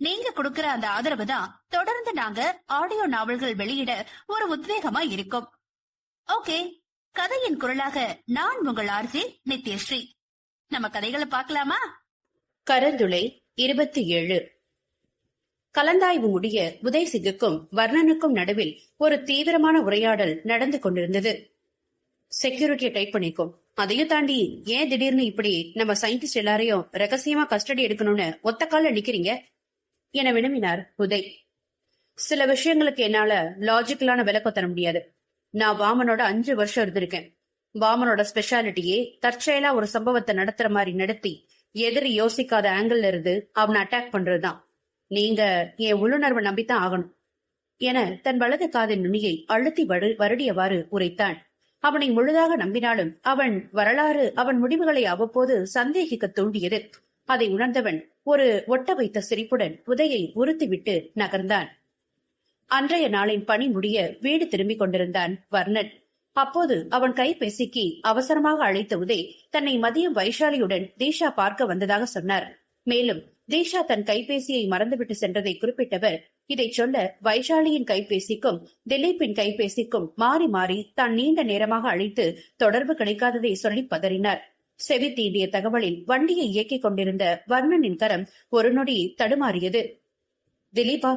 நீங்க கொடுக்கிற அந்த ஆதரவு தான் தொடர்ந்து நாங்க ஆடியோ நாவல்கள் வெளியிட ஒரு உத்வேகமா இருக்கும். ஓகே கதையின் குரலாக நான் உங்கள் ஆர்ஜி நித்யஸ்ரீ. நம்ம கதைகளை பார்க்கலாமா? கரந்துளை இருபத்தி ஏழு கலந்தாய்வு முடிய உதயசிங்குக்கும் வர்ணனுக்கும் நடுவில் ஒரு தீவிரமான உரையாடல் நடந்து கொண்டிருந்தது. செக்யூரிட்டியை டைப் பண்ணிக்கும். அதையும் தாண்டி ஏன் திடீர்னு இப்படி நம்ம சயின்டிஸ்ட் எல்லாரையும் ரகசியமா கஸ்டடி எடுக்கணும்னு ஒத்த கால நிக்கிறீங்க? என வினவினார் உதய். சில விஷயங்களுக்கு என்னால லாஜிக்கலான விளக்கம் தர முடியாது. நான் வாமனோட அஞ்சு வருஷம் இருந்திருக்கேன். வாமனோட ஸ்பெஷாலிட்டியே தற்செயலா ஒரு சம்பவத்தை நடத்துற மாதிரி நடத்தி எதிரி யோசிக்காத ஆங்கிள் இருந்து அவனை அட்டாக் பண்றதுதான். நீங்க என் உள்ளுணர்வை நம்பித்தான் ஆகணும். என தன் வலது காதின் நுனியை அழுத்தி வரு வருடியவாறு உரைத்தான் அவனை முழுதாக நம்பினாலும் அவன் வரலாறு அவன் முடிவுகளை அவ்வப்போது சந்தேகிக்க தூண்டியது. அதை உணர்ந்தவன் ஒரு ஒட்ட வைத்த சிரிப்புடன் உதையை உறுத்திவிட்டு நகர்ந்தான். அன்றைய நாளின் பணி முடிய வீடு திரும்பிக் கொண்டிருந்தான் வர்ணன். அப்போது அவன் கைபேசிக்கு அவசரமாக அழைத்த உதய் தன்னை மதியம் வைஷாலியுடன் தீஷா பார்க்க வந்ததாக சொன்னார். மேலும் தீஷா தன் கைபேசியை மறந்துவிட்டு சென்றதை குறிப்பிட்டவர் இதை சொல்ல வைஷாலியின் கைபேசிக்கும் திலீப்பின் கைபேசிக்கும் மாறி மாறி தான் நீண்ட நேரமாக அழைத்து தொடர்பு கிடைக்காததை சொல்லி பதறினார். செவி தீண்டிய தகவலில் வண்டியை இயக்கிக் கொண்டிருந்த வர்ணனின் கரம் ஒரு நொடி தடுமாறியது. திலீபா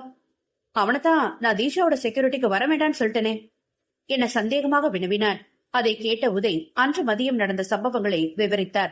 அவனைத்தான் நான் தீஷாவோட செக்யூரிட்டிக்கு வர வேண்டாம்னு சொல்லிட்டேனே என சந்தேகமாக வினவினான் அதை கேட்ட உதய் அன்று மதியம் நடந்த சம்பவங்களை விவரித்தார்.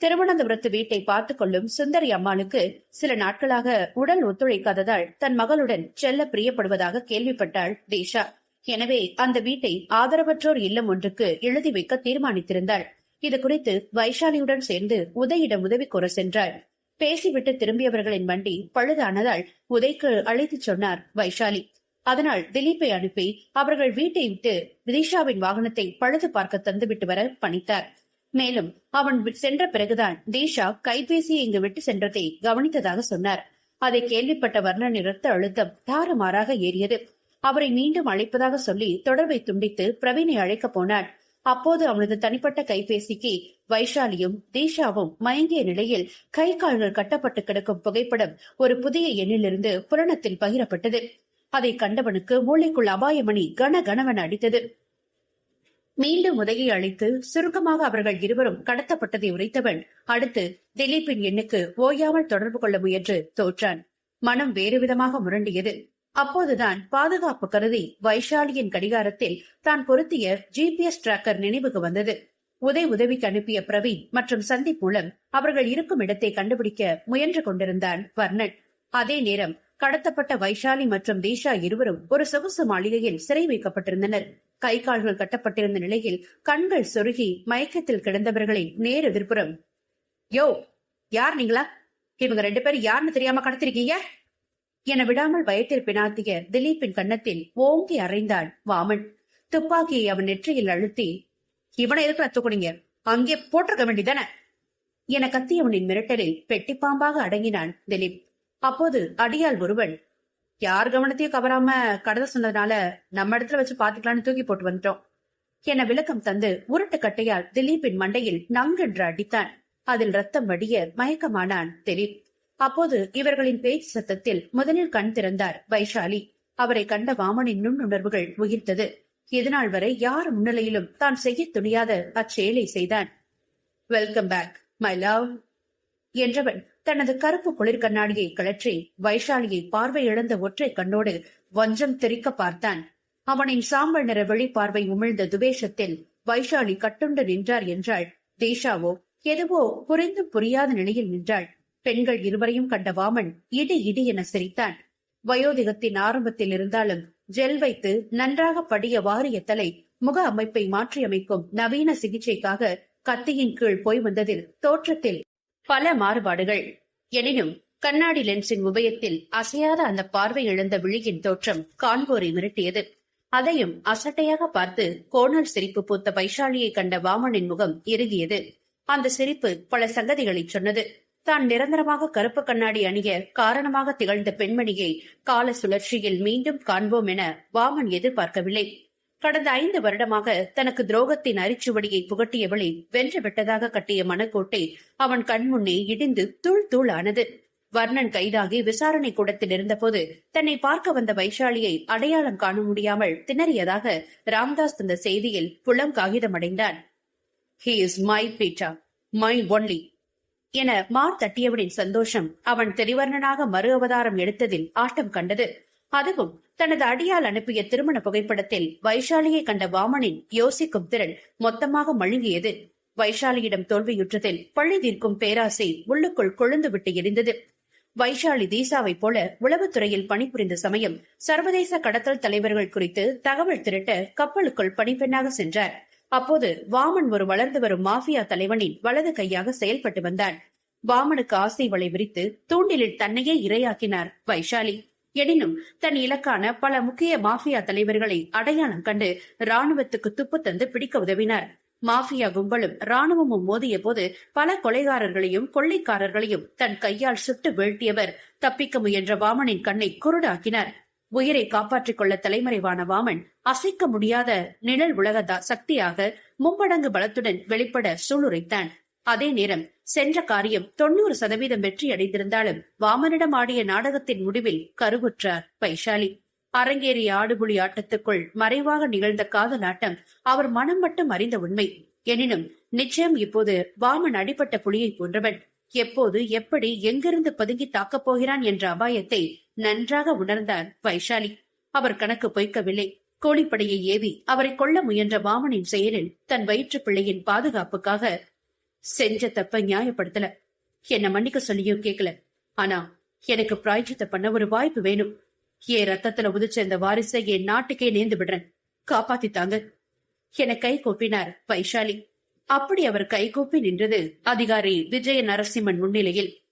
திருவனந்தபுரத்து வீட்டை பார்த்துக் கொள்ளும் சுந்தரி அம்மாளுக்கு சில நாட்களாக உடல் ஒத்துழைக்காததால் தன் மகளுடன் செல்ல பிரியப்படுவதாக கேள்விப்பட்டாள் தீஷா. எனவே அந்த வீட்டை ஆதரவற்றோர் இல்லம் ஒன்றுக்கு எழுதி வைக்க தீர்மானித்திருந்தாள். இது குறித்து வைஷாலியுடன் சேர்ந்து உதயிடம் உதவி கோர சென்றாள். பேசிவிட்டு திரும்பியவர்களின் வண்டி பழுதானதால் உதைக்கு அழைத்துச் சொன்னார் வைஷாலி. அதனால் திலீப்பை அனுப்பி அவர்கள் வீட்டை விட்டு விதிஷாவின் வாகனத்தை பழுது பார்க்க தந்துவிட்டு வர பணித்தார். மேலும் அவன் சென்ற பிறகுதான் தீஷா கைபேசியை இங்கு விட்டு சென்றதை கவனித்ததாக சொன்னார். அதை கேள்விப்பட்ட வர்ணன் இரத்த அழுத்தம் தாறுமாறாக ஏறியது. அவரை மீண்டும் அழைப்பதாக சொல்லி தொடர்பை துண்டித்து பிரவீனை அழைக்கப் போனான். அப்போது அவனது தனிப்பட்ட கைபேசிக்கு வைஷாலியும் தீஷாவும் மயங்கிய நிலையில் கை கால்கள் கட்டப்பட்டு கிடக்கும் புகைப்படம் ஒரு புதிய எண்ணிலிருந்து புரணத்தில் பகிரப்பட்டது. அதை கண்டவனுக்கு மூளைக்குள் அபாயமணி கன கனவன் அடித்தது. மீண்டும் உதகை அழைத்து சுருக்கமாக அவர்கள் இருவரும் கடத்தப்பட்டதை உரைத்தவன் அடுத்து திலீப்பின் எண்ணுக்கு ஓயாமல் தொடர்பு கொள்ள முயன்று தோற்றான். மனம் வேறு விதமாக முரண்டியது. அப்போதுதான் பாதுகாப்பு கருதி வைஷாலியின் கடிகாரத்தில் தான் பொருத்திய ஜிபிஎஸ் டிராக்கர் நினைவுக்கு வந்தது. உதய் உதவிக்கு அனுப்பிய பிரவீன் மற்றும் சந்தீப் மூலம் அவர்கள் இருக்கும் இடத்தை கண்டுபிடிக்க முயன்று கொண்டிருந்தான் வர்ணன். அதே நேரம் கடத்தப்பட்ட வைஷாலி மற்றும் தீஷா இருவரும் ஒரு சொகுசு மாளிகையில் சிறை வைக்கப்பட்டிருந்தனர். கை கால்கள் கட்டப்பட்டிருந்த நிலையில் கண்கள் சொருகி மயக்கத்தில் கிடந்தவர்களின் நேர் எதிர்ப்புறம் யோ யார் நீங்களா? இவங்க ரெண்டு பேரும் யாருன்னு தெரியாம கடத்திருக்கீங்க? என விடாமல் பயத்தில் பினாத்திய திலீப்பின் கன்னத்தில் ஓங்கி அறைந்தான் வாமன். துப்பாக்கியை அவன் நெற்றியில் அழுத்தி இவனை இருக்கிற தூக்குனீங்க அங்கே போட்டிருக்க வேண்டியதானே? என கத்தியவனின் மிரட்டலில் பெட்டி பாம்பாக அடங்கினான் திலீப். அப்போது அடியால் ஒருவன் யார் கவனத்தையும் கவராம கடத சொன்னதுனால நம்ம இடத்துல வச்சு பாத்துக்கலாம்னு தூக்கி போட்டு வந்துட்டோம் என விளக்கம் தந்து உருட்டு கட்டையால் திலீப்பின் மண்டையில் நங்கென்று அடித்தான். அதில் ரத்தம் வடிய மயக்கமானான் திலீப். அப்போது இவர்களின் பேச்சு சத்தத்தில் முதலில் கண் திறந்தார் வைஷாலி. அவரை கண்ட வாமனின் நுண்ணுணர்வுகள் உயிர்த்தது. இதுநாள் வரை யார் முன்னிலையிலும் தான் செய்ய துணியாத அச்செயலை செய்தான். வெல்கம் பேக் மை லவ் என்றவன் தனது கருப்பு குளிர் கண்ணாடியை கழற்றி வைஷாலியை பார்வை இழந்த ஒற்றை கண்ணோடு வஞ்சம் தெரிக்க பார்த்தான். அவனின் சாம்பல் நிற வெளிப்பார்வை உமிழ்ந்த துவேஷத்தில் வைஷாலி கட்டுண்டு நின்றார் என்றாள். தேஷாவோ எதுவோ புரிந்தும் புரியாத நிலையில் நின்றாள். பெண்கள் இருவரையும் கண்ட வாமன் இடி இடி என சிரித்தான். வயோதிகத்தின் ஆரம்பத்தில் இருந்தாலும் ஜெல் வைத்து நன்றாக படிய வாரிய தலை முக அமைப்பை மாற்றியமைக்கும் நவீன சிகிச்சைக்காக கத்தியின் கீழ் போய் வந்ததில் தோற்றத்தில் பல மாறுபாடுகள். எனினும் கண்ணாடி லென்ஸின் உபயத்தில் அசையாத அந்த பார்வை இழந்த விழியின் தோற்றம் காண்போரை மிரட்டியது. அதையும் அசட்டையாக பார்த்து கோணல் சிரிப்பு பூத்த வைஷாலியை கண்ட வாமனின் முகம் இறுகியது. அந்த சிரிப்பு பல சங்கதிகளை சொன்னது. தான் நிரந்தரமாக கருப்பு கண்ணாடி அணிய காரணமாக திகழ்ந்த பெண்மணியை கால சுழற்சியில் மீண்டும் காண்போம் என வாமன் எதிர்பார்க்கவில்லை. கடந்த ஐந்து வருடமாக தனக்கு துரோகத்தின் அரிச்சுவடியை புகட்டியவளை வென்று விட்டதாக கட்டிய மனக்கோட்டை அவன் கண்முன்னே இடிந்து தூள் தூள் ஆனது வர்ணன் கைதாகி விசாரணை கூடத்தில் இருந்தபோது தன்னை பார்க்க வந்த வைஷாலியை அடையாளம் காண முடியாமல் திணறியதாக ராம்தாஸ் தந்த செய்தியில் புலம் காகிதமடைந்தான். He is my beta my only என மார் தட்டியவனின் சந்தோஷம் அவன் திரிவர்ணனாக மறு அவதாரம் எடுத்ததில் ஆட்டம் கண்டது. அதுவும் தனது அடியால் அனுப்பிய திருமண புகைப்படத்தில் வைஷாலியை கண்ட வாமனின் யோசிக்கும் திறன் மொத்தமாக மழுங்கியது. வைஷாலியிடம் தோல்வியுற்றதில் பள்ளி தீர்க்கும் பேராசை உள்ளுக்குள் கொழுந்து விட்டு எரிந்தது. வைஷாலி தீசாவை போல உளவுத்துறையில் பணிபுரிந்த சமயம் சர்வதேச கடத்தல் தலைவர்கள் குறித்து தகவல் திரட்ட கப்பலுக்குள் பணிப்பெண்ணாக சென்றார். அப்போது வாமன் ஒரு வளர்ந்து வரும் மாஃபியா தலைவனின் வலது கையாக செயல்பட்டு வந்தான். வாமனுக்கு ஆசை வலை விரித்து தூண்டிலில் தன்னையே இரையாக்கினார் வைஷாலி. எனினும் தன் இலக்கான பல முக்கிய மாஃபியா தலைவர்களை அடையாளம் கண்டு ராணுவத்துக்கு துப்பு தந்து பிடிக்க உதவினார். மாஃபியா கும்பலும் ராணுவமும் மோதிய போது பல கொலைகாரர்களையும் கொள்ளைக்காரர்களையும் தன் கையால் சுட்டு வீழ்த்தியவர் தப்பிக்க முயன்ற வாமனின் கண்ணை குருடாக்கினார். உயிரை காப்பாற்றிக் கொள்ள தலைமறைவான வாமன் அசைக்க முடியாத நிழல் உலக சக்தியாக மும்மடங்கு பலத்துடன் வெளிப்பட சூளுரைத்தான். அதே நேரம் சென்ற காரியம் தொண்ணூறு சதவீதம் வெற்றி அடைந்திருந்தாலும் வாமனிடம் ஆடிய நாடகத்தின் முடிவில் கருவுற்றார் வைஷாலி அரங்கேறிய ஆடுபுலி ஆட்டத்துக்குள் மறைவாக நிகழ்ந்த காதல் ஆட்டம் அவர் மனம் மட்டும் அறிந்த உண்மை. எனினும் நிச்சயம் இப்போது வாமன் அடிபட்ட புலியை போன்றவன். எப்போது எப்படி எங்கிருந்து பதுங்கி தாக்கப் போகிறான் என்ற அபாயத்தை நன்றாக உணர்ந்தார் வைஷாலி. அவர் கணக்கு பொய்க்கவில்லை. கோழிப்படையை ஏவி அவரை கொல்ல முயன்ற வாமனின் செயலில் தன் வயிற்று பிள்ளையின் பாதுகாப்புக்காக செஞ்ச தப்ப நியாயப்படுத்தல. என்ன மன்னிக்க சொல்லியும் கேக்கல. ஆனா எனக்கு பிராய்ச்சித்த பண்ண ஒரு வாய்ப்பு வேணும். என் ரத்தத்துல உதிச்ச இந்த வாரிசை என் நாட்டுக்கே நேர்ந்து விடுறேன். காப்பாத்தித்தாங்க என கை கூப்பினார் வைஷாலி. அப்படி அவர் கைகூப்பி நின்றது அதிகாரி விஜய நரசிம்மன் முன்னிலையில்.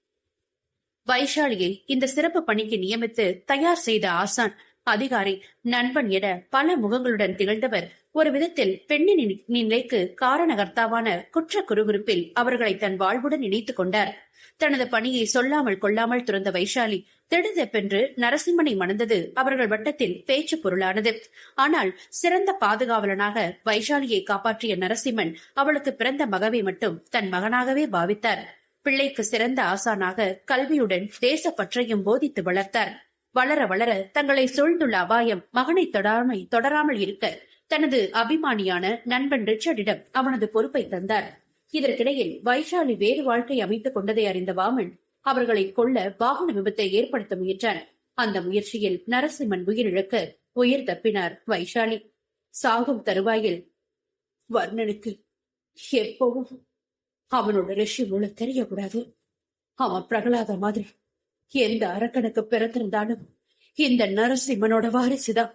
வைஷாலியை இந்த சிறப்பு பணிக்கு நியமித்து தயார் செய்த ஆசான் அதிகாரி நண்பன் என பல முகங்களுடன் திகழ்ந்தவர். ஒரு விதத்தில் பெண்ணின் நிலைக்கு காரணகர்த்தாவான குற்ற குறுகுறுப்பில் அவர்களை தன் வாழ்வுடன் இணைத்துக் கொண்டார். தனது பணியை சொல்லாமல் கொள்ளாமல் துறந்த வைஷாலி திடுதெப்பென்று நரசிம்மனை மணந்தது அவர்கள் வட்டத்தில் பேச்சு பொருளானது. ஆனால் சிறந்த பாதுகாவலனாக வைஷாலியை காப்பாற்றிய நரசிம்மன் அவளுக்கு பிறந்த மகவை மட்டும் தன் மகனாகவே பாவித்தார். பிள்ளைக்கு சிறந்த ஆசானாக கல்வியுடன் தேசப்பற்றையும் போதித்து வளர்த்தார். வளர வளர தங்களை சூழ்ந்துள்ள அபாயம் மகனை தொடாமை தொடராமல் இருக்க தனது அபிமானியான நண்பன் ரிச்சர்டிடம் அவனது பொறுப்பை தந்தார். இதற்கிடையில் வைஷாலி வேறு வாழ்க்கை அமைத்துக் கொண்டதை அறிந்த வாமன் அவர்களை கொல்ல வாகன விபத்தை ஏற்படுத்த முயன்றான் அந்த முயற்சியில் நரசிம்மன் உயிரிழக்க உயிர் தப்பினார் வைஷாலி. சாகும் தருவாயில் வர்ணனுக்கு எப்பவும் அவனோட ரிஷி முழு தெரியக்கூடாது. அவன் பிரகலாத மாதிரி. எந்த அரக்கனுக்கு பிறந்திருந்தாலும் இந்த நரசிம்மனோட வாரிசுதான்.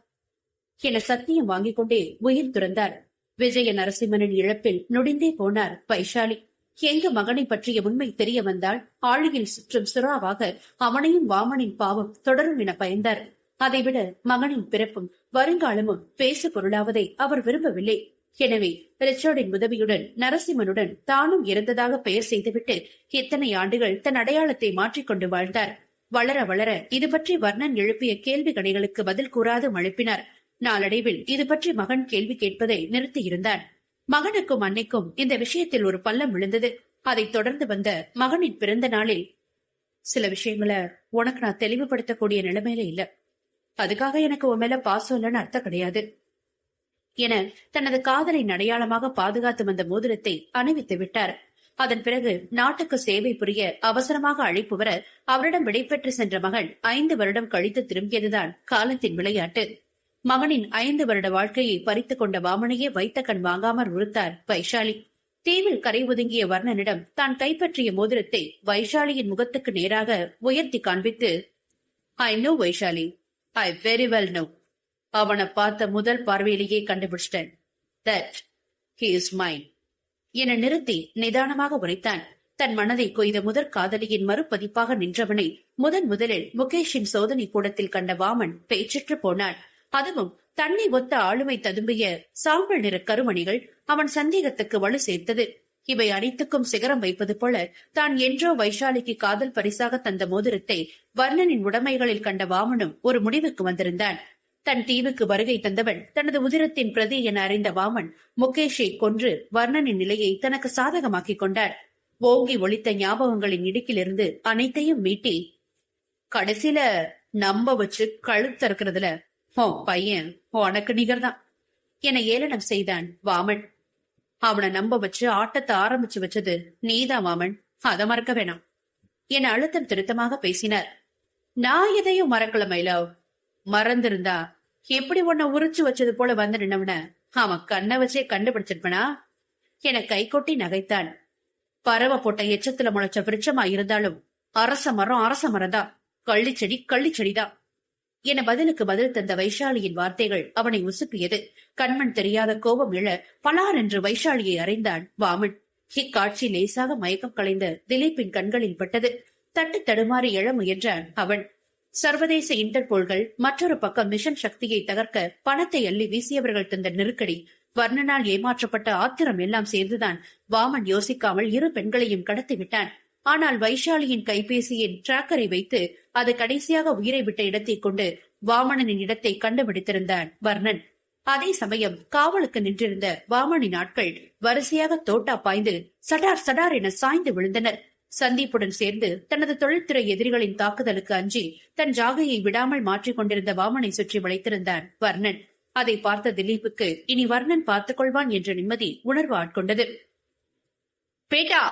என சத்தியம் வாங்கிக் கொண்டே உயிர் துறந்தார். விஜய நரசிம்மனின் இழப்பில் நொடிந்தே போனார் பைஷாலி எங்க மகனை பற்றிய உண்மை தெரிய வந்தால் ஆழியில் சுற்றும் சுறாவாக அவனையும் வாமனின் பாவம் தொடரும் என பயந்தார். அதைவிட மகனின் பிறப்பும் வருங்காலமும் பேசு பொருளாவதை அவர் விரும்பவில்லை. எனவே ரிச்சர்டின் உதவியுடன் நரசிம்மனுடன் தானும் இறந்ததாக பெயர் செய்துவிட்டு இத்தனை ஆண்டுகள் தன் அடையாளத்தை மாற்றிக்கொண்டு வாழ்ந்தார். வளர வளர இது பற்றி வர்ணன் எழுப்பிய கேள்வி கடைகளுக்கு பதில் கூறாது மழுப்பினார் நாளடைவில் இது பற்றி மகன் கேள்வி கேட்பதை நிறுத்தியிருந்தான். மகனுக்கும் அன்னைக்கும் இந்த விஷயத்தில் ஒரு பள்ளம் விழுந்தது. அதைத் தொடர்ந்து வந்த மகனின் பிறந்த நாளில் சில விஷயங்களை உனக்கு நான் தெளிவுபடுத்தக்கூடிய நிலைமையில இல்ல. அதுக்காக எனக்கு உன் மேல பாசம் இல்லைன்னு அர்த்தம் கிடையாது. என தனது காதலை அடையாளமாக பாதுகாத்து வந்த மோதிரத்தை அணிவித்து விட்டார். அதன் பிறகு நாட்டுக்கு சேவை புரிய அவசரமாக அழைப்பு வர அவரிடம் விடைபெற்று சென்ற மகன் ஐந்து வருடம் கழித்து திரும்பியதுதான் காலத்தின் விளையாட்டு. மகனின் ஐந்து வருட வாழ்க்கையை பறித்துக் கொண்ட வாமனையே வைத்த கண் வாங்காமல் உறுத்தார் வைஷாலி. தீவில் கரை ஒதுங்கிய வர்ணனிடம் தான் கைப்பற்றிய மோதிரத்தை வைஷாலியின் முகத்துக்கு நேராக உயர்த்தி காண்பித்து I know Vaishali. I very well know அவனை பார்த்த முதல் பார்வையிலேயே கண்டுபிடிச்சிட்டேன். தட் ஹி இஸ் மைன் என நிறுத்தி நிதானமாக உரைத்தான். தன் மனதை கொய்த முதற் காதலியின் மறுபதிப்பாக நின்றவனை முதன் முதலில் முகேஷின் சோதனை கூடத்தில் கண்ட வாமன் பேச்சிற்று போனான். அதுவும் தன்னை ஒத்த ஆளுமை ததும்பிய சாம்பல் நிற கருமணிகள் அவன் சந்தேகத்துக்கு வலு சேர்த்தது. இவை அனைத்துக்கும் சிகரம் வைப்பது போல தான் என்றோ வைஷாலிக்கு காதல் பரிசாக தந்த மோதிரத்தை வர்ணனின் உடைமைகளில் கண்ட வாமனும் ஒரு முடிவுக்கு வந்திருந்தான். தன் தீவுக்கு வருகை தந்தவன் தனது உதிரத்தின் பிரதி என அறிந்த வாமன் முகேஷை கொன்று வர்ணனின் நிலையை தனக்கு சாதகமாக்கிக் கொண்டார். ஓங்கி ஒளித்த ஞாபகங்களின் இடுக்கிலிருந்து அனைத்தையும் மீட்டி கடைசியில நம்ப வச்சு கழுத்தறுக்கிறதுல ஓ பையன் உனக்கு நிகர்தான் என ஏளனம் செய்தான் வாமன். அவனை நம்ப வச்சு ஆட்டத்தை ஆரம்பிச்சு வச்சது நீதான் வாமன் அத மறக்க வேணாம் என அழுத்தம் திருத்தமாக பேசினார். நான் எதையும் மறக்கல மயிலவ் மறந்திருந்தா எப்படி உன்னை உரிச்சு வச்சது போல வந்து நின்னவன? அவன் கண்ணை வச்சே கண்டுபிடிச்சிருப்பனா? என கை கொட்டி நகைத்தான். பறவை போட்ட எச்சத்துல முளைச்ச விருட்சமா இருந்தாலும் அரச மரம் அரச மரம்தான். கள்ளிச்செடி கள்ளிச்செடிதான் என பதிலுக்கு பதில் தந்த வைஷாலியின் வார்த்தைகள் அவனை உசுப்பியது. கண்மண் தெரியாத கோபம் இழ பலார் என்று வைஷாலியை அறைந்தான் வாமன். இக்காட்சி லேசாக மயக்கம் கலைந்த திலீப்பின் கண்களில் பட்டது. தட்டு தடுமாறி எழ முயன்றான் அவன். சர்வதேச இன்டர்போல்கள் மற்றொரு பக்கம் மிஷன் சக்தியை தகர்க்க பணத்தை அள்ளி வீசியவர்கள் தந்த நெருக்கடி. வர்ணனால் ஏமாற்றப்பட்ட ஆத்திரம் எல்லாம் சேர்ந்துதான் வாமன் யோசிக்காமல் இரு பெண்களையும் கடத்தி விட்டான். ஆனால் வைஷாலியின் கைபேசியின் டிராக்கரை வைத்து அது கடைசியாக உயிரை விட்ட இடத்தை கொண்டு வாமனனின் இடத்தை கண்டுபிடித்திருந்தான் வர்ணன். அதே சமயம் காவலுக்கு நின்றிருந்த வாமனின் ஆட்கள் வரிசையாக தோட்டா பாய்ந்து சடார் சடார் என சாய்ந்து விழுந்தனர். சந்தீப்புடன் சேர்ந்து தனது தொழில்துறை எதிரிகளின் தாக்குதலுக்கு அஞ்சி தன் ஜாகையை விடாமல் மாற்றிக் கொண்டிருந்த வாமனை சுற்றி வளைத்திருந்தான் வர்ணன். அதை பார்த்த திலீப்புக்கு இனி வர்ணன் பார்த்துக் கொள்வான் என்ற நிம்மதி உணர்வு ஆட்கொண்டது. பேட்டா!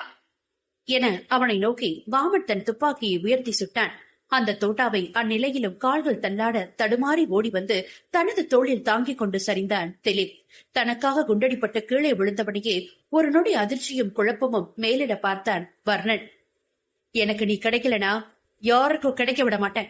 என அவனை நோக்கி வாமன் தன் துப்பாக்கியை உயர்த்தி சுட்டான். அந்த தோட்டாவை அந்நிலையிலும் கால்கள் தள்ளாட தடுமாறி ஓடி வந்து தனது தோளில் தாங்கிக் கொண்டு சரிந்தான் திலீப். தனக்காக குண்டடிப்பட்டு கீழே விழுந்தபடியே ஒரு நொடி அதிர்ச்சியும் குழப்பமும் மேலிட பார்த்தான் வர்ணன். எனக்கு நீ கிடைக்கலனா? யாருக்கும் கிடைக்க விட மாட்டேன்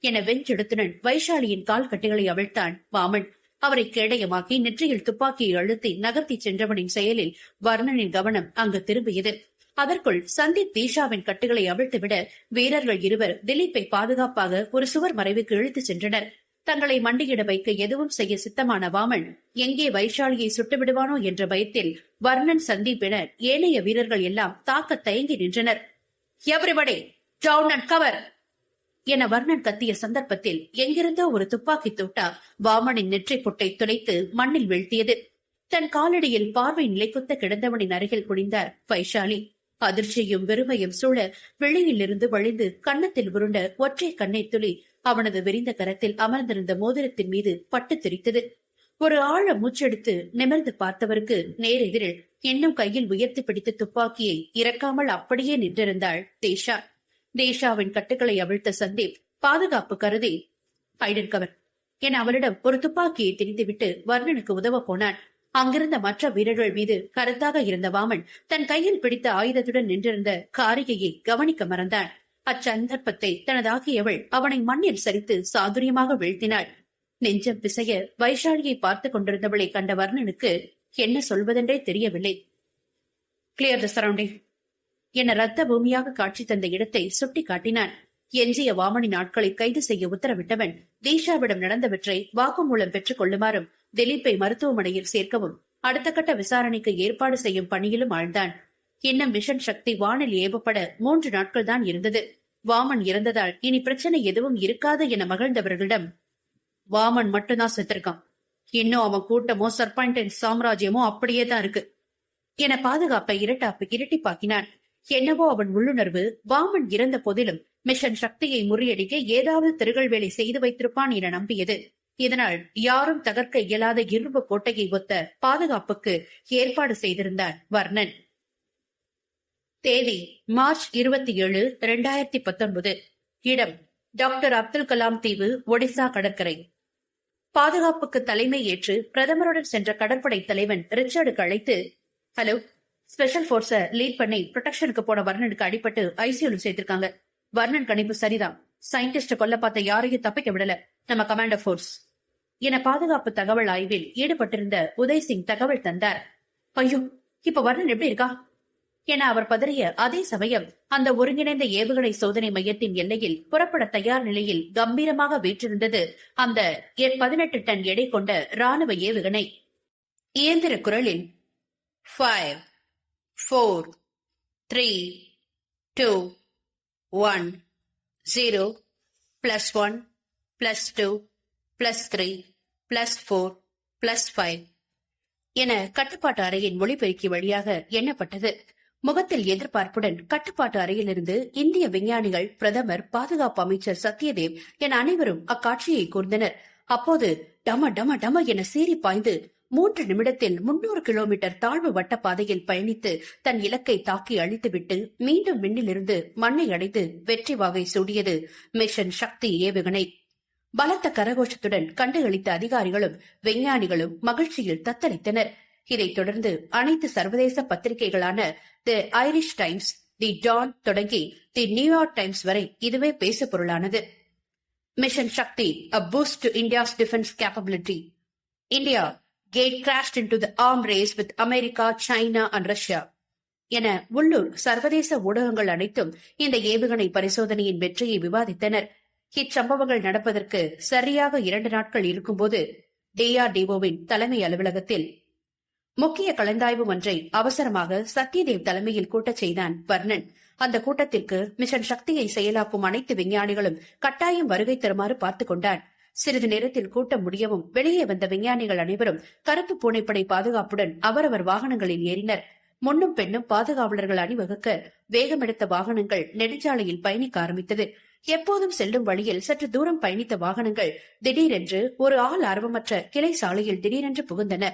என வெஞ்செடுத்துனன் வைஷாலியின் கால் கட்டுகளை அவிழ்த்தான் வாமன் அவரை கேடயமாக்கி நெற்றியில் துப்பாக்கியை அழுத்தி நகர்த்தி சென்றவனின் செயலில் வர்ணனின் கவனம் அங்கு திரும்பியது. அதற்குள் சந்தீப் தீஷாவின் கட்டுகளை அவிழ்த்துவிட வீரர்கள் இருவர் திலீப்பை பாதுகாப்பாக ஒரு சுவர் மறைவுக்கு இழுத்துச் சென்றனர். தங்களை மண்டியிட வைக்க எதுவும் செய்ய சித்தமான வாமன் எங்கே வைஷாலியை சுட்டுவிடுவானோ என்ற பயத்தில் வர்ணன் சந்தீப் என ஏனைய வீரர்கள் எல்லாம் தாக்க தயங்கி நின்றனர். Everybody down and cover! என வர்ணன் கத்திய சந்தர்ப்பத்தில் எங்கிருந்தோ ஒரு துப்பாக்கி தூட்டா வாமனின் நெற்றி பொட்டை துளைத்து மண்ணில் வீழ்த்தியது. தன் காலடியில் பார்வை நிலைக்குத்த கிடந்தவனின் அருகில் குனிந்தார் வைஷாலி அதிர்ச்சியும் வெறுமையும் சூழ வெளியிலிருந்து வழிந்து கன்னத்தில் உருண்ட ஒற்றை கண்ணை துளி அவனது விரிந்த கரத்தில் அமர்ந்திருந்த மோதிரத்தின் மீது பட்டு தெரித்தது. ஒரு ஆழ மூச்செடுத்து நிமிர்ந்து பார்த்தவருக்கு நேரெதிரில் இன்னும் கையில் உயர்த்தி பிடித்த துப்பாக்கியை இறக்காமல் அப்படியே நின்றிருந்தாள் தேஷா. தேஷாவின் கட்டுகளை அவிழ்த்த சந்தீப் பாதுகாப்பு கருதி ஐடன் கவர் என அவளிடம் ஒரு துப்பாக்கியை திணித்துவிட்டு வர்ணனுக்கு உதவ போனான். அங்கிருந்த மற்ற வீரர்கள் மீது கருத்தாக இருந்த வாமன் தன் கையில் பிடித்த ஆயுதத்துடன் நின்றிருந்த காரிகையை கவனிக்க மறந்தான் அச்சந்தர்ப்பத்தை தனதாக்கியவள் அவனை மண்ணில் சரித்து சாதுரியமாக வீழ்த்தினாள். நெஞ்சம் பிசைய வைஷாலியை பார்த்துக் கொண்டிருந்தவளை கண்ட வர்ணனுக்கு என்ன சொல்வதென்றே தெரியவில்லை. கிளியர் த சரௌண்டிங் என ரத்த பூமியாக காட்சி தந்த இடத்தை சுட்டி காட்டினான் எஞ்சிய வாமணி நாட்களை கைது செய்ய உத்தரவிட்டவன் தீஷாவிடம் நடந்தவற்றை வாக்குமூலம் பெற்றுக் கொள்ளுமாறும் திலீப்பை மருத்துவமனையில் சேர்க்கவும் அடுத்த கட்ட விசாரணைக்கு ஏற்பாடு செய்யும் பணியிலும் ஆழ்ந்தான். இன்னும் மிஷன் சக்தி வானில் ஏவப்பட மூன்று நாட்கள் தான் இருந்தது. வாமன் இறந்ததால் இனி பிரச்சனை எதுவும் இருக்காது என மகிழ்ந்தவர்களிடம் வாமன் மட்டும்தான் செத்திருக்கான். இன்னும் அவன் கூட்டமோ சர்பாயிண்டின் சாம்ராஜ்யமோ அப்படியே தான் இருக்கு. என பாதுகாப்பை இரட்டாப்பு இரட்டிப்பாக்கினான். என்னவோ அவன் உள்ளுணர்வு வாமன் இறந்த போதிலும் மிஷன் சக்தியை முறியடிக்க ஏதாவது திருகல்வேலை செய்து வைத்திருப்பான் என நம்பியது. இதனால் யாரும் தகர்க்க இயலாத இரும்பு கோட்டையை ஒத்த பாதுகாப்புக்கு ஏற்பாடு செய்திருந்தார் வர்ணன். தேதி மார்ச் இருபத்தி ஏழு இரண்டாயிரத்தி பத்தொன்பது. இடம் டாக்டர் அப்துல் கலாம் தீவு ஒடிசா கடற்கரை. பாதுகாப்புக்கு தலைமை ஏற்று பிரதமருடன் சென்ற கடற்படை தலைவன் ரிச்சர்டுக்கு அழைத்து ஹலோ ஸ்பெஷல் போர்ஸ லீட் பண்ணி ப்ரொடெக்ஷனுக்கு போன வர்ணனுக்கு அடிபட்டு ஐசியூல சேர்த்திருக்காங்க. வர்ணன் கணிப்பு சரிதான். சயின்டிஸ்ட கொல்ல பார்த்த யாரையும் தப்பிக்க விடல. நம்ம கமாண்டர் போர்ஸ் என பாதுகாப்பு தகவல் ஆய்வில் ஈடுபட்டிருந்த உதய் சிங் தகவல் தந்தார். ஐயோ இப்ப வர்ணன் எப்படி இருக்கா? என அவர் பதறிய அதே சமயம் அந்த ஒருங்கிணைந்த ஏவுகணை சோதனை மையத்தின் எல்லையில் புறப்பட தயார் நிலையில் கம்பீரமாக வீற்றிருந்தது அந்த பதினெட்டு டன் எடை கொண்ட ராணுவ ஏவுகணை. இயந்திர குரலில் five four three two one zero plus one plus two plus three plus four plus five என கட்டுப்பாட்டு அறையின் மொழிபெருக்கி வழியாக எண்ணப்பட்டது. முகத்தில் எதிர்பார்ப்புடன் கட்டுப்பாட்டு அறையிலிருந்து இந்திய விஞ்ஞானிகள் பிரதமர் பாதுகாப்பு அமைச்சர் சத்யதேவ் என அனைவரும் அக்காட்சியை கூர்ந்தனர். அப்போது டம டம டம என சீறி பாய்ந்து மூன்று நிமிடத்தில் முன்னூறு கிலோமீட்டர் தாழ்வு வட்டப்பாதையில் பயணித்து தன் இலக்கை தாக்கி அழித்துவிட்டு மீண்டும் விண்ணிலிருந்து மண்ணை அடைத்து வெற்றி வாகை சூடியது. மிஷன் சக்தி ஏவுகணை. பலத்த கரகோஷத்துடன் கண்டுகளித்த அதிகாரிகளும் விஞ்ஞானிகளும் மகிழ்ச்சியில் தத்தளித்தனர். இதைத் தொடர்ந்து அனைத்து சர்வதேச பத்திரிகைகளான the Irish Times the Dawn தொடங்கி தி நியூயார்க் டைம்ஸ் வரை இதுவே பேசுபொருளானது. Mission Shakti a boost to India's defence capability. India gatecrashed into the arm race with America China and Russia என உள்ளூர் சர்வதேச ஊடகங்கள் அனைத்தும் இந்த ஏவுகணை பரிசோதனையின் வெற்றியை விவாதித்தனர். இச்சம்பவங்கள் நடப்பதற்கு சரியாக இரண்டு நாட்கள் இருக்கும்போது டிஆர்டிஓவின் தலைமை அலுவலகத்தில் முக்கிய கலந்தாய்வு ஒன்றை அவசரமாக சத்யதேவ் தலைமையில் கூட்டச் செய்தான் வர்ணன். அந்த கூட்டத்திற்கு மிஷன் சக்தியை செயலாக்கும் அனைத்து விஞ்ஞானிகளும் கட்டாயம் வருகை தருமாறு பார்த்துக் கொண்டான். சிறிது நேரத்தில் கூட்டம் முடியவும் வெளியே வந்த விஞ்ஞானிகள் அனைவரும் கருப்பு பூனைப்படை பாதுகாப்புடன் அவரவர் வாகனங்களில் ஏறினர். முன்னும் பெண்ணும் பாதுகாவலர்கள் அணிவகுக்க வேகமெடுத்த வாகனங்கள் நெடுஞ்சாலையில் பயணிக்க ஆரம்பித்தது. எப்போதும் செல்லும் வழியில் சற்று தூரம் பயணித்த வாகனங்கள் திடீரென்று ஒரு ஆள் ஆர்வமற்ற கிளை சாலையில் திடீரென்று புகுந்தன.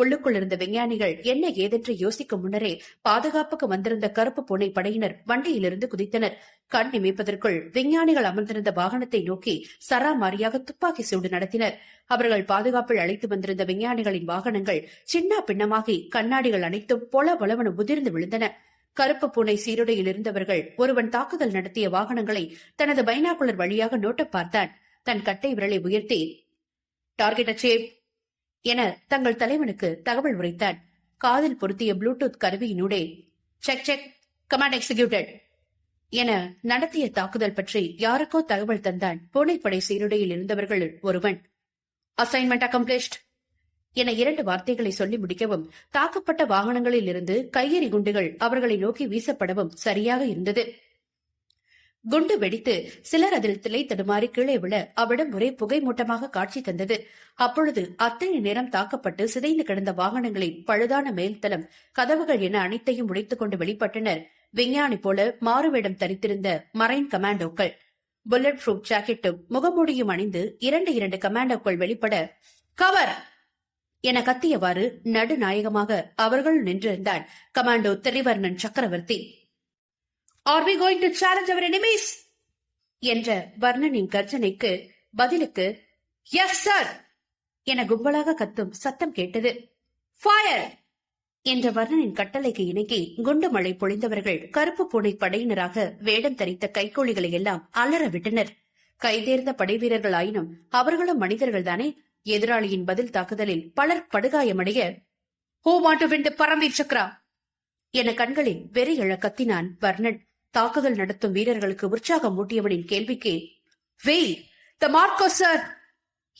உள்ளுக்குள் இருந்த விஞ்ஞானிகள் என்ன ஏதென்று யோசிக்கும் முன்னரே பாதுகாப்புக்கு வந்திருந்த கருப்பு பூனை படையினர் வண்டியிலிருந்து குதித்தனர். கண் இமைப்பதற்குள் விஞ்ஞானிகள் அமர்ந்திருந்த வாகனத்தை நோக்கி சராமாரியாக துப்பாக்கி சூடு நடத்தினர். அவர்கள் பாதுகாப்பில் அழைத்து வந்திருந்த விஞ்ஞானிகளின் வாகனங்கள் சின்ன பின்னமாகி கண்ணாடிகள் அனைத்தும் பொல பொலவன உதிர்ந்து விழுந்தன. கருப்பு பூனை சீருடையில் இருந்தவர்கள் ஒருவன் தாக்குதல் நடத்திய வாகனங்களை தனது பைனாக்குலர் வழியாக நோட்ட பார்த்தான். தன் கட்டை விரலை உயர்த்தி டார்கெட் அச்சீவ் என தங்கள் தலைவனுக்கு தகவல் உரைத்தான் காதில் பொருத்திய ப்ளூடூத் கருவியினூடே செக் செக் கமாண்ட் எக்ஸிக்யூட்டட் என நடத்திய தாக்குதல் பற்றி யாருக்கோ தகவல் தந்தான் பூனைப்படை சீருடையில் இருந்தவர்கள் ஒருவன். அசைன்மெண்ட் அக்கம்ப்ளிஷ்ட் என இரண்டு வார்த்தைகளை சொல்லி முடிக்கவும் தாக்கப்பட்ட வாகனங்களில் இருந்து கையெறி குண்டுகள் அவர்களை நோக்கி வீசப்படவும் சரியாக இருந்தது. குண்டு வெடித்து சிலர் அதில் திளை தடுமாறி கீழே விழ அவ்விடம் ஒரே புகை மூட்டமாக காட்சி தந்தது. அப்பொழுது அத்தனை நேரம் தாக்கப்பட்டு சிதைந்து கிடந்த வாகனங்களின் பழுதான மேல்தளம் கதவுகள் என அனைத்தையும் உடைத்துக் கொண்டு வெளிப்பட்டனர். விஞ்ஞானி போல மாறுவேடம் தரித்திருந்த மரைன் கமாண்டோக்கள். புல்லட் ப்ரூப் ஜாக்கெட்டும் முகமூடியும் அணிந்து இரண்டு இரண்டு கமாண்டோக்கள் வெளிப்பட கவர்! என கத்தியவாறு நடுநாயகமாக அவர்கள் நின்றிருந்தான் commando Trivarnan Chakravarthy. Are we going to challenge our enemies என்ற வர்ணனின் கர்ஜனைக்கு பதிலுக்கு எஸ் சார் என கும்பலாக கத்தும் சத்தம் கேட்டது. ஃபயர் என்ற வர்ணனின் கட்டளைக்கு இணங்கி குண்டு மழை பொழிந்தவர்கள் கருப்பு பூனை படையினராக வேடம் தரித்த கைகோழிகளை எல்லாம் அலற விட்டனர். கைதேர்ந்த படை வீரர்கள் ஆயினும் அவர்களும் மனிதர்கள் தானே எதிராளியின் பதில் தாக்குதலில் பலர் படுகாயமடைய ஹூ மாட்டு டு வின் பரம்வீர் சக்ரா என கண்களில் வெறி இழக்கத்தினான் வர்ணன். தாக்குதல் நடத்தும் வீரர்களுக்கு உற்சாகம் ஊட்டியவனின் கேள்விக்கு வெய் த மார்க்கோ சார்!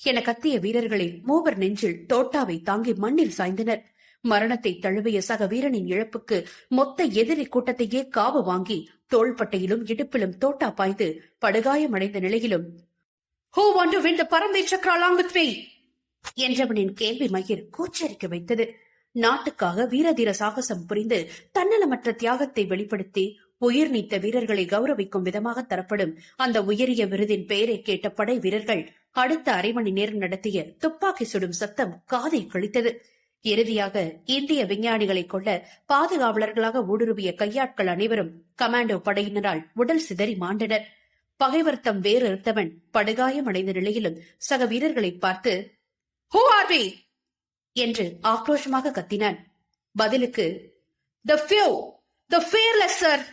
என கத்திய வீரர்களில் மூவர் நெஞ்சில் தோட்டாவை தாங்கி மண்ணில் சாய்ந்தனர். மரணத்தை தழுவிய சக வீரனின் இழப்புக்கு மொத்த எதிரி கூட்டத்தையே காவு வாங்கி தோள்பட்டையிலும் இடுப்பிலும் தோட்டா பாய்ந்து படுகாயமடைந்த நிலையிலும் who want to win the Param Chakra along என்றவனின் கேள்வி மயிர் கூச்சரிக்க வைத்தது. நாட்டுக்காக வீரதீர சாகசம் புரிந்து தன்னலமற்ற தியாகத்தை வெளிப்படுத்தி உயிர் நீத்த வீரர்களை கௌரவிக்கும் விதமாக தரப்படும் அந்த உயரிய விருதின் பெயரை கேட்ட படை வீரர்கள் அடுத்த அரை மணி நேரம் நடத்திய துப்பாக்கி சுடும் சத்தம் காதை கழித்தது. இறுதியாக இந்திய விஞ்ஞானிகளை கொள்ள பாதுகாவலர்களாக ஊடுருவிய கையாட்கள் அனைவரும் கமாண்டோ படையினரால் உடல் சிதறி மாண்டனர். பகைவர் தம் வேறு படுகாயம் அடைந்த நிலையிலும் சக வீரர்களை பார்த்து ஹூ ஆர் வி என்று ஆக்ரோஷமாக கத்தினான். பதிலுக்கு the few the fearless sir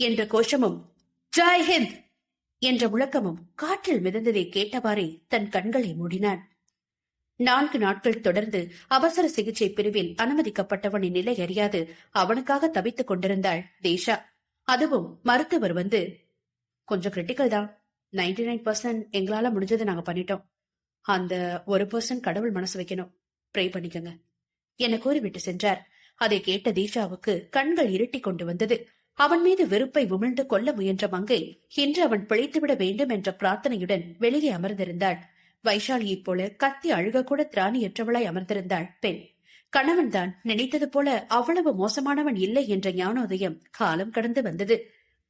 என்ற கோஷமும் ஜாய் ஹிந்த்! என்ற முழக்கமும் காற்றில் மிதந்ததை கேட்டவாறே தன் கண்களை மூடினான். நான்கு நாட்கள் தொடர்ந்து அவசர சிகிச்சை பிரிவில் அனுமதிக்கப்பட்டவனின் நிலை அறியாது அவனுக்காக தவித்துக் கொண்டிருந்தாள் தேஷா. அதுவும் மருத்துவர் வந்து கொஞ்சம் கிரிட்டிக்கல் தான். நைன்டி நைன் பர்சன்ட் எங்களால முடிஞ்சதை நாங்க பண்ணிட்டோம். அந்த ஒரு பர்சன்ட் கடவுள் மனசு வைக்கணும். ப்ரே பண்ணிக்கங்க. என கூறிவிட்டு சென்றார். அதை கேட்ட தீஷாவுக்கு கண்கள் இருட்டி கொண்டு வந்தது. அவன் மீது வெறுப்பை உமிழ்ந்து கொள்ள முயன்ற மங்கை இன்று அவன் பிழைத்துவிட வேண்டும் என்ற பிரார்த்தனையுடன் வெளியே அமர்ந்திருந்தாள். வைஷாலியைப் போல கத்தி அழுகக்கூட திராணியற்றவளாய் அமர்ந்திருந்தாள் பெண். கணவன்தான் நினைத்தது போல அவ்வளவு மோசமானவன் இல்லை என்ற ஞானோதயம் காலம் கடந்து வந்தது.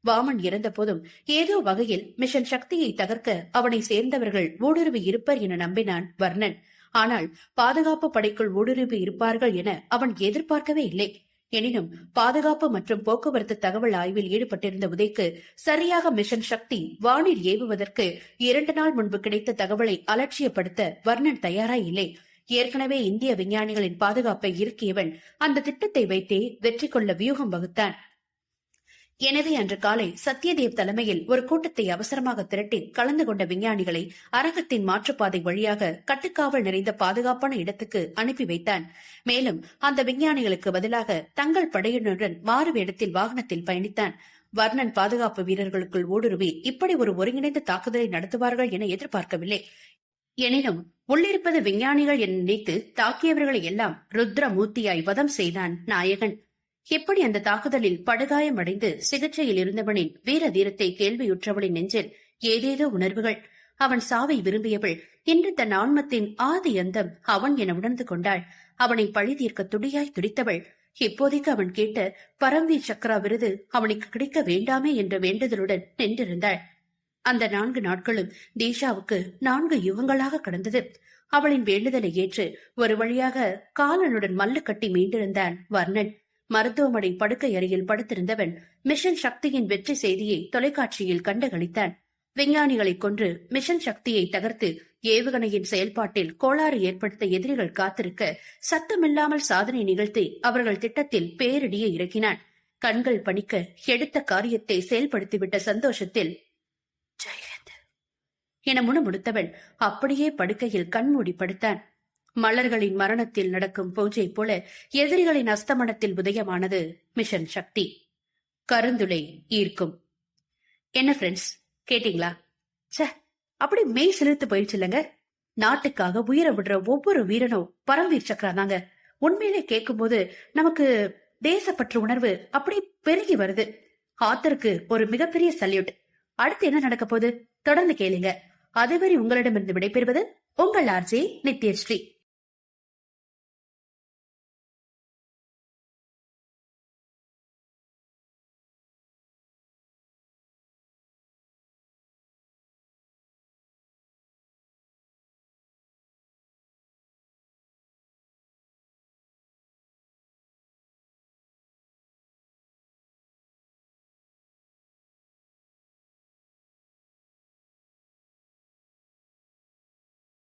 வாமன் இறந்த போதும் ஏதோ வகையில் மிஷன் சக்தியை தகர்க்க அவனை சேர்ந்தவர்கள் ஊடுருவி இருப்பர் என நம்பினான் வர்ணன். ஆனால் பாதுகாப்பு படைக்குள் ஊடுருவி இருப்பார்கள் என அவன் எதிர்பார்க்கவே இல்லை. எனினும் பாதுகாப்பு மற்றும் போக்குவரத்து தகவல் ஆய்வில் ஈடுபட்டிருந்த உதைக்கு சரியாக மிஷன் சக்தி வானில் ஏவுவதற்கு இரண்டு நாள் முன்பு கிடைத்த தகவலை அலட்சியப்படுத்த வர்ணன் தயாராயில்லை ஏற்கனவே இந்திய விஞ்ஞானிகளின் பாதுகாப்பை இருக்கியவன் அந்த திட்டத்தை வைத்தே வெற்றி கொள்ள வியூகம் வகுத்தான். எனவே அன்று காலை சத்யதேவ் தலைமையில் ஒரு கூட்டத்தை அவசரமாக திரட்டி கலந்து கொண்ட விஞ்ஞானிகளை அரங்கத்தின் மாற்றுப்பாதை வழியாக கட்டுக்காவல் நிறைந்த பாதுகாப்பான இடத்துக்கு அனுப்பி வைத்தான். மேலும் அந்த விஞ்ஞானிகளுக்கு பதிலாக தங்கள் படையினருடன் மாறு வேடத்தில் வாகனத்தில் பயணித்தான். வர்ணன் பாதுகாப்பு வீரர்களுக்குள் ஊடுருவி இப்படி ஒரு ஒருங்கிணைந்த தாக்குதலை நடத்துவார்கள் என எதிர்பார்க்கவில்லை. எனினும் உள்ளிருப்பது விஞ்ஞானிகள் என நினைத்து தாக்கியவர்களை எல்லாம் ருத்ரமூர்த்தியாய் வதம் செய்தான் நாயகன். எப்படி அந்த தாக்குதலில் படுகாயமடைந்து சிகிச்சையில் இருந்தவனின் வீர தீரத்தை கேள்வியுற்றவளின் நெஞ்சில் ஏதேதோ உணர்வுகள். அவன் சாவை விரும்பியவள் இன்று தன் ஆன்மத்தின் ஆதி அந்தம் அவன் என உணர்ந்து கொண்டாள். அவனை பழி தீர்க்க துடியாய் துடித்தவள். இப்போதைக்கு அவன் கேட்ட பரம்வீர் சக்ரா விருது அவனுக்கு கிடைக்க வேண்டாமே என்ற வேண்டுதலுடன் நின்றிருந்தாள். அந்த நான்கு நாட்களும் தீஷாவுக்கு நான்கு யுகங்களாக கடந்தது. அவளின் வேண்டுதலை ஏற்று ஒரு வழியாக காலனுடன் மல்லு கட்டி மீண்டிருந்தான் வர்ணன். மருத்துவமனை படுக்கை அறையில் படுத்திருந்தவன் மிஷன் சக்தியின் வெற்றி செய்தியை தொலைக்காட்சியில் கண்டுகளித்தான். விஞ்ஞானிகளை கொன்று மிஷன் சக்தியை தகர்த்து ஏவுகணையின் செயல்பாட்டில் கோளாறு ஏற்படுத்த எதிரிகள் காத்திருக்க சத்தமில்லாமல் சாதனை நிகழ்த்தி அவர்கள் திட்டத்தில் பேரிடியை இறக்கினான். கண்கள் பணிக்க எடுத்த காரியத்தை செயல்படுத்திவிட்ட சந்தோஷத்தில் என முணுமுணுத்தவன் அப்படியே படுக்கையில் கண்மூடி படுத்தான். மலர்களின் மரணத்தில் நடக்கும் பூஜை போல எதிரிகளின் அஸ்தமனத்தில் உதயமானது மிஷன் சக்தி. கருந்துளை ஈர்க்கும். என்ன ஃப்ரெண்ட்ஸ் கேட்டீங்களா? சே அப்படி மெய் செலுத்து போயிடுச்சு இல்லைங்க நாட்டுக்காக உயிரை விடுற ஒவ்வொரு வீரனும் பரம்வீர் சக்கரா தாங்க. உண்மையிலே கேட்கும்போது நமக்கு தேசப்பற்று உணர்வு அப்படி பெருகி வருது. ஆத்தருக்கு ஒரு மிகப்பெரிய சல்யூட் அடுத்து என்ன நடக்க போகுது? தொடர்ந்து கேளுங்க. அதுவரை உங்களிடமிருந்து விடைபெறுவது உங்கள் ஆர்ஜி நித்யஸ்ரீ.